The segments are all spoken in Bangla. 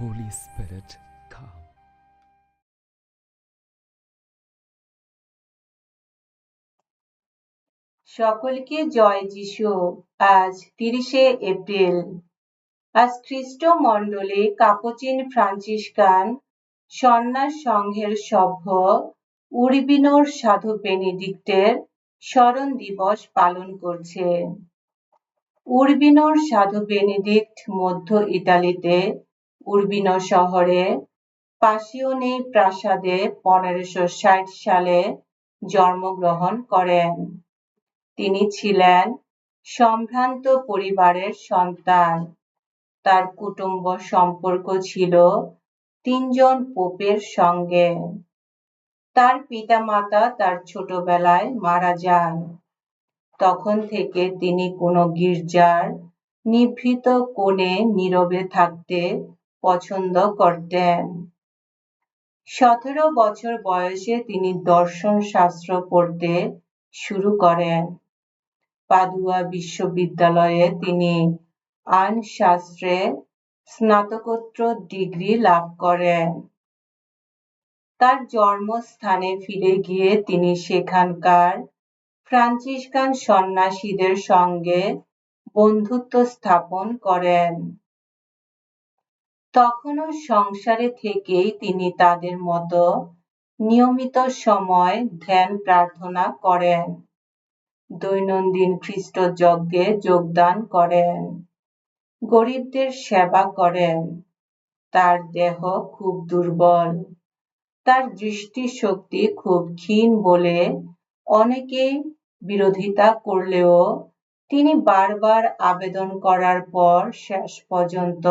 Holy Spirit, come. সকলকে জয় যিশু। আজ তিরিশে এপ্রিল। আজ খ্রিস্ট মণ্ডলে কাপুচিন ফ্রান্সিসকান সন্ন্যাস সংঘের সভ্য উর্বিনোর সাধু বেনিডিক্টের স্মরণ দিবস পালন করছে। উর্বিনোর সাধু বেনিডিক্ট মধ্য ইতালিতে উর্বিনো শহরে পাশিওনে প্রাসাদে পনেরোশো ষাট সালে জন্মগ্রহণ করেন। তিনি ছিলেন সম্ভ্রান্ত পরিবারের সন্তান। তার কুটুম্ব সম্পর্ক ছিল তিনজন পোপের সঙ্গে। তার পিতামাতা তার ছোটবেলায় মারা যান। তখন থেকে তিনি কোনো গির্জার নিভৃত কোণে নীরবে থাকতে পছন্দ করতেন। সতেরো বছর বয়সে তিনি দর্শন শাস্ত্র পড়তে শুরু করেন। পাদুয়া বিশ্ববিদ্যালয়ে তিনি আইন শাস্ত্রে স্নাতকোত্তর ডিগ্রি লাভ করেন। তার জন্মস্থানে ফিরে গিয়ে তিনি সেখানকার ফ্রান্সিসকান সন্ন্যাসীদের সঙ্গে বন্ধুত্ব স্থাপন করেন। তখনও সংসারে থেকেই তিনি তাদের মতো নিয়মিত সময় ধ্যান প্রার্থনা করেন। দৈনন্দিন খ্রিস্ট যজ্ঞে যোগদান করেন। গরিবদের সেবা করেন। তার দেহ খুব দুর্বল। তার দৃষ্টিশক্তি খুব ক্ষীণ বলে অনেকেই বিরোধিতা করলেও তিনি বারবার আবেদন করার পর শেষ পর্যন্ত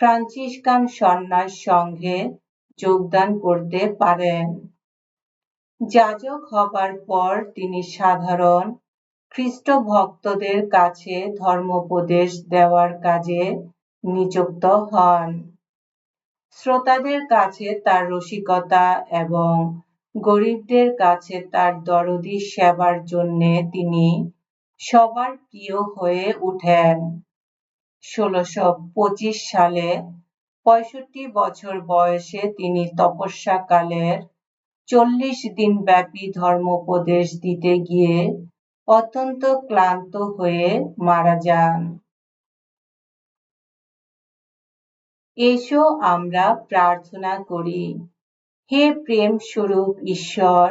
ফ্রান্সিসকান সন্ন্যাস সংঘে যোগদান করতে পারেন। যাজক হবার পর তিনি সাধারণ খ্রিস্ট ভক্তদের কাছে ধর্মোপদেশ দেওয়ার কাজে নিযুক্ত হন। শ্রোতাদের কাছে তার রসিকতা এবং গরিবদের কাছে তার দরদি সেবার জন্য তিনি সবার প্রিয় হয়ে উঠেন। ষোলশো পঁচিশ সালে পঁয়ষট্টি বছর বয়সে তিনি তপস্যাকালের চল্লিশ দিন ব্যাপী ধর্মোপদেশ দিতে গিয়ে অত্যন্ত ক্লান্ত হয়ে মারা যান। এসো আমরা প্রার্থনা করি, হে প্রেম স্বরূপ ঈশ্বর,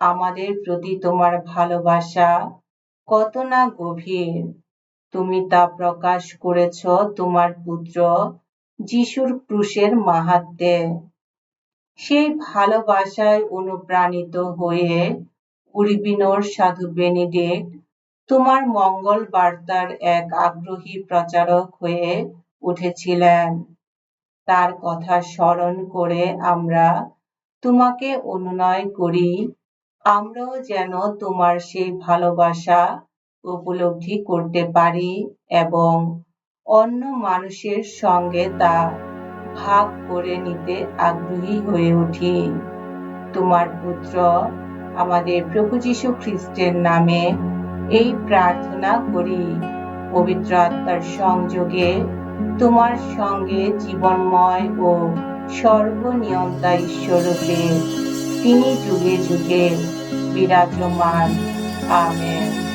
আমাদের প্রতি তোমার ভালোবাসা কত না গভীর। তুমি তা প্রকাশ করেছ তোমার পুত্র যিশুর ক্রুশের মাহাত্মে। সেই ভালোবাসায় অনুপ্রাণিত হয়ে উর্বিনোর সাধু বেনিডিক্ট তোমার মঙ্গল বার্তার এক আগ্রহী প্রচারক হয়ে উঠেছিলেন। তার কথা স্মরণ করে আমরা তোমাকে অনুনয় করি, আমরাও যেন তোমার সেই ভালোবাসা উপলব্ধি করতে পারি এবং অন্য মানুষের সঙ্গে তা ভাগ করে নিতে আগ্রহী হয়ে উঠি। তোমার পুত্র আমাদের প্রভু যীশু খ্রিস্টের নামে এই প্রার্থনা করি। পবিত্র আত্মার সংযোগে তোমার সঙ্গে জীবনময় ও সর্বনিয়ন্তা ঈশ্বরূপে তিনি যুগে যুগে বিরাজমান। আমেন।